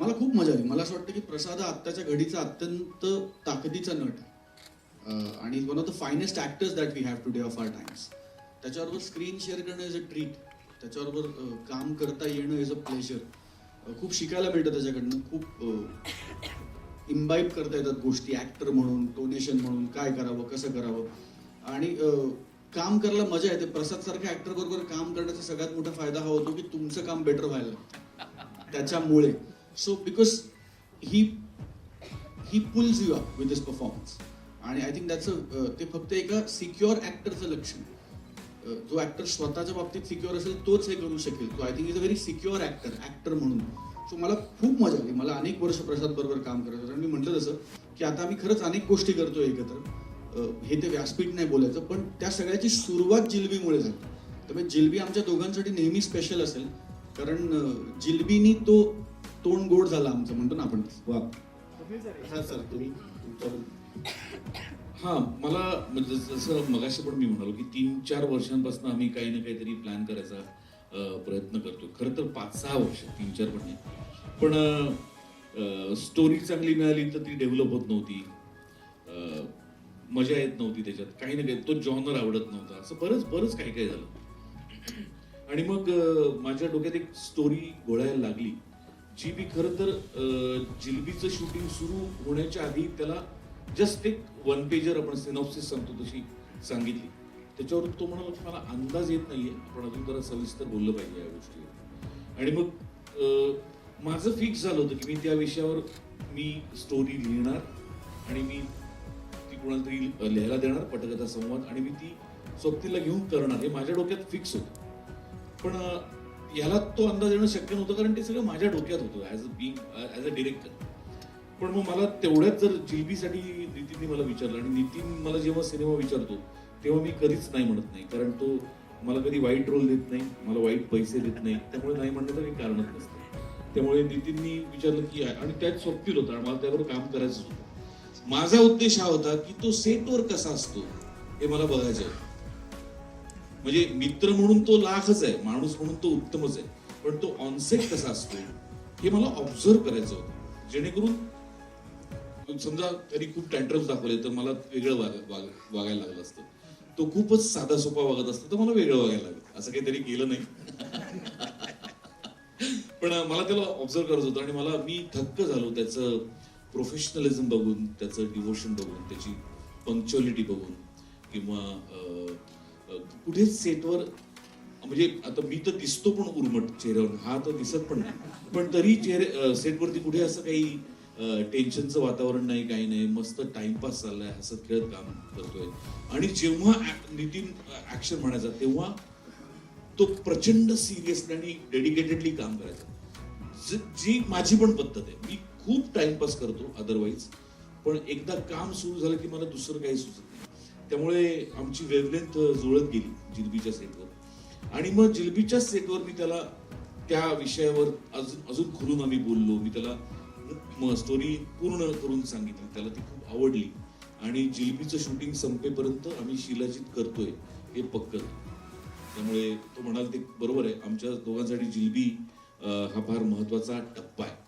मला खूप मजा आली. मला असं वाटतं की प्रसाद हा आत्ताच्या घडीचा अत्यंत ताकदीचा नट आहे. आणि one of the finest actors that we have today of our times त्याच्याबरोबर स्क्रीन शेअर करणं इज अ ट्रीट त्याच्याबरोबर काम करता येणं इज अ प्लेजर खूप शिकायला मिळतं त्याच्याकडनं. खूप इम्बाईब करता येतात गोष्टी. ॲक्टर म्हणून टोनेशन म्हणून काय करावं कसं करावं. आणि काम करायला मजा येते. प्रसाद सारख्या ऍक्टर बरोबर काम करण्याचा सगळ्यात मोठा फायदा हा होतो की तुमचं काम बेटर व्हायला त्याच्यामुळे. So because he he pulls you up with this performance आणि आय थिंक त्याचं ते फक्त एका सिक्युअर ऍक्टरचं लक्षण जो ऍक्टर स्वतःच्या बाबतीत सिक्युअर असेल तोच हे करू शकेल. तो I think is a very secure actor actor म्हणून. सो मला खूप मजा आली. मला अनेक वर्ष प्रसाद बरोबर काम करायचं होतं. आणि मी म्हटलं तसं की आता आम्ही खरंच अनेक गोष्टी करतो एकत्र. Uh, हे ते व्यासपीठ नाही बोलायचं पण त्या सगळ्याची सुरुवात जिलबीमुळे झाली. त्यामुळे जिलबी आमच्या दोघांसाठी नेहमी स्पेशल असेल. कारण uh, जिलबीनी तो तोंड गोड झाला आमचं म्हणतो ना आपण. वा. हा सर तुम्ही हा मला म्हणजे जसं मगाशी पण मी म्हणालो की तीन चार वर्षांपासून आम्ही काही ना काहीतरी प्लॅन करायचा प्रयत्न करतो खरं तर पाच सहा वर्ष तीन चार पण नाही. पण स्टोरी चांगली मिळाली तर ती डेव्हलप होत नव्हती. मजा येत नव्हती त्याच्यात. काही ना काही तो जॉनर आवडत नव्हता. असं बरंच बरंच काही काही झालं. आणि मग माझ्या डोक्यात एक स्टोरी घोळायला लागली. जी बी खरं तर जिलबीचं शूटिंग सुरू होण्याच्या आधी त्याला जस्ट एक वन पेजर आपण सिनॉप्सिस सांगतो तशी सांगितली. त्याच्यावर तो म्हणाला की मला अंदाज येत नाहीये. आपण अजून जरा सविस्तर बोललं पाहिजे या गोष्टीवर. आणि मग माझं फिक्स झालं होतं की मी त्या विषयावर मी स्टोरी लिहिणार आणि मी ती कोणाला तरी लिहायला देणार पटकथा संवाद आणि मी ती सोबतीला घेऊन करणार. हे माझ्या डोक्यात फिक्स होतं. पण याला तो अंदाज येणं शक्य नव्हतं कारण ते सगळं माझ्या डोक्यात होतं as a being as a director पण मग मला तेवढ्याच जर जिलबीसाठी नितीनने मला विचारलं आणि नितीन मला जेव्हा सिनेमा विचारतो तेव्हा मी कधीच नाही म्हणत नाही कारण तो मला कधी वाईट रोल देत नाही मला वाईट पैसे देत नाही त्यामुळे नाही म्हणण्याचं काही कारणच नसतं. त्यामुळे नितीननी विचारलं की आणि त्यात स्वप्नील होतं आणि मला त्यावर काम करायचं होतं. माझा उद्देश हा होता की तो सेटवर कसा असतो हे मला बघायचं होतं. म्हणजे मित्र म्हणून तो लाखच आहे माणूस म्हणून तो उत्तमच आहे. पण तो ऑनसेट कसा असतो हे मला ऑब्झर्व करायचं होतं. जेणेकरून समजा त्यांनी खूप टँट्रम्स दाखवले तर मला वेगळं वाग वाग- वागायला लागलं असतं. तो खूपच साधा सोपा वागत असतो तर मला वेगळं वागायला लागलं. असं काहीतरी केलं नाही. पण मला त्याला ऑब्झर्व करत होतं आणि मला मी थक्क झालो त्याचं प्रोफेशनलिझम बघून त्याचं डिवोशन बघून त्याची पंक्च्युअलिटी बघून किंवा कुठेच सेटवर म्हणजे आता मी तर दिसतो पण उर्मट चेहऱ्यावर हा तर दिसत पण नाही. पण तरी चेहरे सेटवरती कुठे असं काही टेन्शनचं वातावरण नाही काही नाही मस्त टाइमपास चाललाय हसत खेळत काम करतोय. आणि जेव्हा नितीन ऍक्शन म्हणायचा तेव्हा तो प्रचंड सिरियसली आणि डेडिकेटेडली काम करायचा. जी माझी पण पद्धत आहे. मी खूप टाइमपास करतो अदरवाईज पण एकदा काम सुरू झालं की मला दुसरं काही सुचत नाही. त्यामुळे आमची वेवलेंथ जुळत गेली जिलबीच्या सेटवर आणि मग जिलबीच्या सेटवर मी त्याला त्या विषयावर अजून अजून खुलून आम्ही बोललो. मी त्याला स्टोरी पूर्ण करून सांगितली. त्याला ती खूप आवडली. आणि जिलबीचं शूटिंग संपेपर्यंत आम्ही शिलाजित करतोय हे पक्क. त्यामुळे तो म्हणाल ते बरोबर आहे. आमच्या दोघांसाठी जिलबी हा फार महत्त्वाचा टप्पा आहे.